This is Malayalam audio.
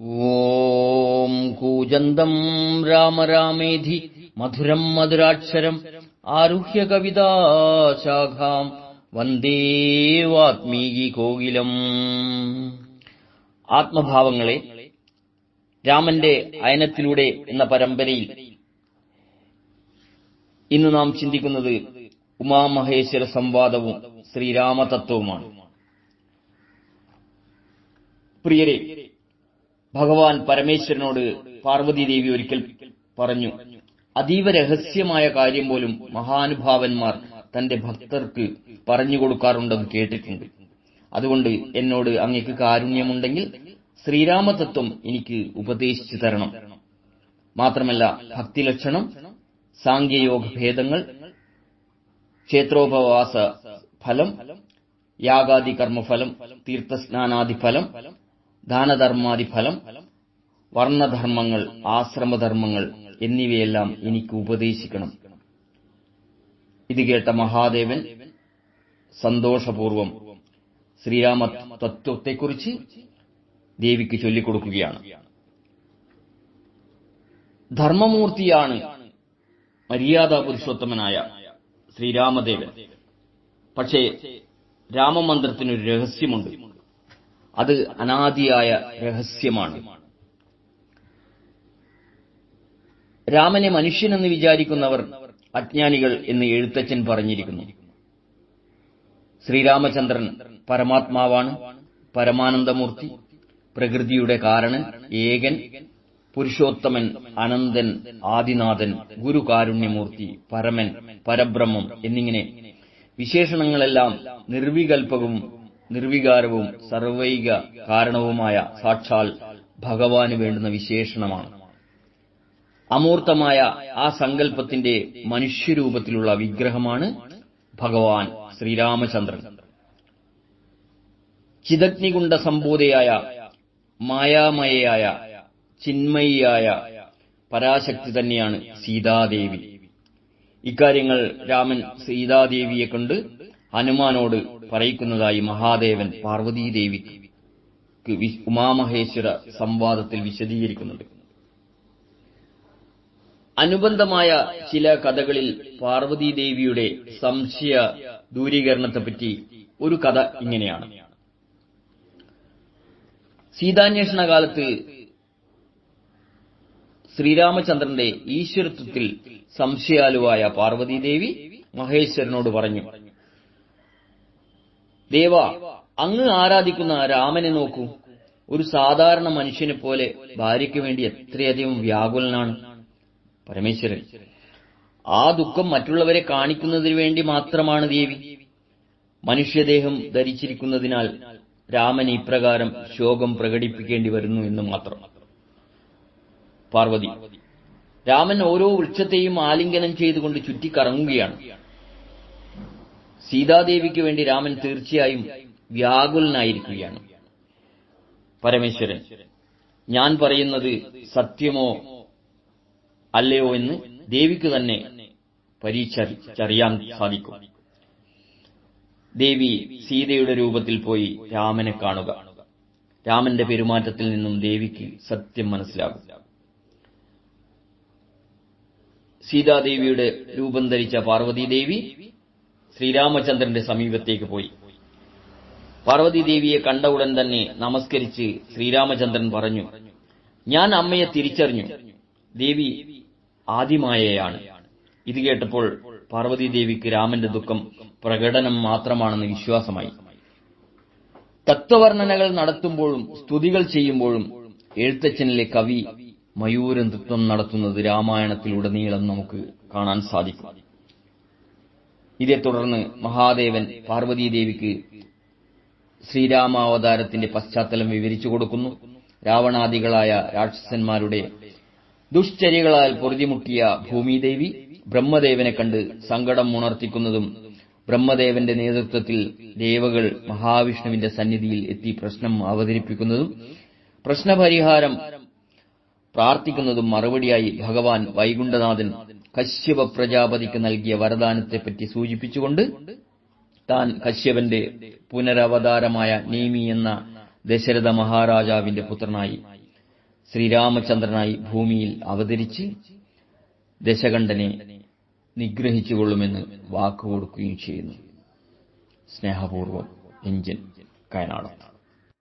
ഓം കൂജന്തം രാമ രാമേധി മധുരം മധുരാക്ഷരം ആരുഹ്യ കവിതാശാഖാം വന്ദേ വാത്മീകി കോകിലം. ആത്മഭാവങ്ങളെ രാമന്റെ അയനത്തിലൂടെ എന്ന പരമ്പരയിൽ ഇന്ന് നാം ചിന്തിക്കുന്നത് ഉമാമഹേശ്വര സംവാദവും ശ്രീരാമതത്വവുമാണ്. പ്രിയരെ ഭഗവാൻ പരമേശ്വരനോട് പാർവതീദേവി ഒരിക്കൽ പറഞ്ഞു അതീവ രഹസ്യമായ കാര്യം പോലും മഹാനുഭാവന്മാർ തന്റെ ഭക്തർക്ക് പറഞ്ഞു കൊടുക്കാറുണ്ടെന്ന് കേട്ടിട്ടുണ്ട്. അതുകൊണ്ട് എന്നോട് അങ്ങക്ക് കാരുണ്യമുണ്ടെങ്കിൽ ശ്രീരാമതത്വം എനിക്ക് ഉപദേശിച്ചു തരണം. മാത്രമല്ല ഭക്തിലക്ഷണം സാങ്കേയോഗ ഭേദങ്ങൾ ക്ഷേത്രോപവാസ ഫലം യാഗാദി കർമ്മഫലം തീർത്ഥസ്നാനാദി ഫലം ദാനധർമാദി ഫലം വർണധർമ്മങ്ങൾ ആശ്രമധർമ്മങ്ങൾ എന്നിവയെല്ലാം എനിക്ക് ഉപദേശിക്കണം. ഇത് കേട്ട മഹാദേവൻ സന്തോഷപൂർവം ശ്രീരാമ തത്വത്തെക്കുറിച്ച് ദേവിക്ക് ചൊല്ലിക്കൊടുക്കുകയാണ്. ധർമ്മമൂർത്തിയാണ് മര്യാദ പുരുഷോത്തമനായ ശ്രീരാമദേവൻ. പക്ഷേ രാമമന്ത്രത്തിനൊരു രഹസ്യമുണ്ട്. അത് അനാദിയായ രഹസ്യമാണ്. രാമനെ മനുഷ്യനെന്ന് വിചാരിക്കുന്നവർ അജ്ഞാനികൾ എന്ന് എഴുത്തച്ഛൻ പറഞ്ഞിരിക്കുന്നു. ശ്രീരാമചന്ദ്രൻ പരമാത്മാവാണ് പരമാനന്ദമൂർത്തി പ്രകൃതിയുടെ കാരണൻ ഏകൻ പുരുഷോത്തമൻ അനന്തൻ ആദിനാഥൻ ഗുരുകാരുണ്യമൂർത്തി പരമൻ പരബ്രഹ്മം എന്നിങ്ങനെ വിശേഷണങ്ങളെല്ലാം നിർവികൽപകവും നിർവികാരവും സർവൈക കാരണവുമായ സാക്ഷാൽ ഭഗവാന് വേണ്ടുന്ന വിശേഷണമാണ്. അമൂർത്തമായ ആ സങ്കല്പത്തിന്റെ മനുഷ്യരൂപത്തിലുള്ള വിഗ്രഹമാണ് ഭഗവാൻ ശ്രീരാമചന്ദ്രൻ. ചിതഗ്നികുണ്ട സംബോധയായ മായാമയയായ ചിന്മയിയായ പരാശക്തി തന്നെയാണ് സീതാദേവി. ഇക്കാര്യങ്ങൾ രാമൻ സീതാദേവിയെ കൊണ്ട് ഹനുമാനോട് പറയിക്കുന്നതായി മഹാദേവൻ പാർവതീദേവിക്ക് ഉമാമഹേശ്വര സംവാദത്തിൽ വിശദീകരിക്കുന്നുണ്ട്. അനുബന്ധമായ ചില കഥകളിൽ പാർവതീദേവിയുടെ സംശയ ദൂരീകരണത്തെപ്പറ്റി ഒരു കഥ ഇങ്ങനെയാണ്. സീതാന്വേഷണ കാലത്ത് ശ്രീരാമചന്ദ്രന്റെ ഈശ്വരത്വത്തിൽ സംശയാലുവായ പാർവതീദേവി മഹേശ്വരനോട് പറഞ്ഞു ദേവ അങ്ങ് ആരാധിക്കുന്ന രാമനെ നോക്കൂ. ഒരു സാധാരണ മനുഷ്യനെ പോലെ ഭാര്യയ്ക്ക് വേണ്ടി എത്രയധികം വ്യാകുലനാണ്. പരമേശ്വരൻ ആ ദുഃഖം മറ്റുള്ളവരെ കാണിക്കുന്നതിന് വേണ്ടി മാത്രമാണ് ദേവി. മനുഷ്യദേഹം ധരിച്ചിരിക്കുന്നതിനാൽ രാമൻ ഇപ്രകാരം ശോകം പ്രകടിപ്പിക്കേണ്ടി വരുന്നു എന്ന് മാത്രം. പാർവതി രാമൻ ഓരോ വൃക്ഷത്തെയും ആലിംഗനം ചെയ്തുകൊണ്ട് ചുറ്റിക്കറങ്ങുകയാണ്. സീതാദേവിക്ക് വേണ്ടി രാമൻ തീർച്ചയായും വ്യാകുലനായിരിക്കുകയാണ്. പരമേശ്വരൻ ഞാൻ പറയുന്നത് സത്യമോ അല്ലയോ എന്ന് ദേവിക്ക് തന്നെ പരീക്ഷറിയാൻ സാധിക്കും. ദേവി സീതയുടെ രൂപത്തിൽ പോയി രാമനെ കാണുക. രാമന്റെ പെരുമാറ്റത്തിൽ നിന്നും ദേവിക്ക് സത്യം മനസ്സിലാകും. സീതാദേവിയുടെ രൂപം ധരിച്ച പാർവതീദേവി ശ്രീരാമചന്ദ്രന്റെ സമീപത്തേക്ക് പോയി. പാർവതീദേവിയെ കണ്ട ഉടൻ തന്നെ നമസ്കരിച്ച് ശ്രീരാമചന്ദ്രൻ പറഞ്ഞു ഞാൻ അമ്മയെ തിരിച്ചറിഞ്ഞു. ദേവി ആദിമായയാണ്. ഇത് കേട്ടപ്പോൾ പാർവതീദേവിക്ക് രാമന്റെ ദുഃഖം പ്രകടനം മാത്രമാണെന്ന് വിശ്വാസമായി. തത്വവർണനകൾ നടത്തുമ്പോഴും സ്തുതികൾ ചെയ്യുമ്പോഴും എഴുത്തച്ഛനിലെ കവി മയൂരനൃത്വം നടത്തുന്നത് രാമായണത്തിലുടനീളം നമുക്ക് കാണാൻ സാധിക്കും. ഇതേ തുടർന്ന് മഹാദേവൻ പാർവതീദേവിക്ക് ശ്രീരാമാവതാരത്തിന്റെ പശ്ചാത്തലം വിവരിച്ചു കൊടുക്കുന്നു. രാവണാദികളായ രാക്ഷസന്മാരുടെ ദുഷ്ചര്യകളാൽ പൊറുതിമുട്ടിയ ഭൂമിദേവി ബ്രഹ്മദേവനെ കണ്ട് സങ്കടം ഉണർത്തിക്കുന്നതും ബ്രഹ്മദേവന്റെ നേതൃത്വത്തിൽ ദേവകൾ മഹാവിഷ്ണുവിന്റെ സന്നിധിയിൽ എത്തി പ്രശ്നം അവതരിപ്പിക്കുന്നതും പ്രശ്നപരിഹാരം പ്രാർത്ഥിക്കുന്നതും മറുപടിയായി ഭഗവാൻ വൈകുണ്ഠനാഥൻ കശ്യപ പ്രജാപതിക്ക് നൽകിയ വരദാനത്തെപ്പറ്റി സൂചിപ്പിച്ചുകൊണ്ട് താൻ കശ്യപന്റെ പുനരവതാരമായ നീമി എന്ന ദശരഥ മഹാരാജാവിന്റെ പുത്രനായി ശ്രീരാമചന്ദ്രനായി ഭൂമിയിൽ അവതരിച്ച് ദശകണ്ഠനെ നിഗ്രഹിച്ചുകൊള്ളുമെന്ന് വാക്കുകൊടുക്കുകയും ചെയ്യുന്നു. സ്നേഹപൂർവം എഞ്ചിൻ കയനാടൻ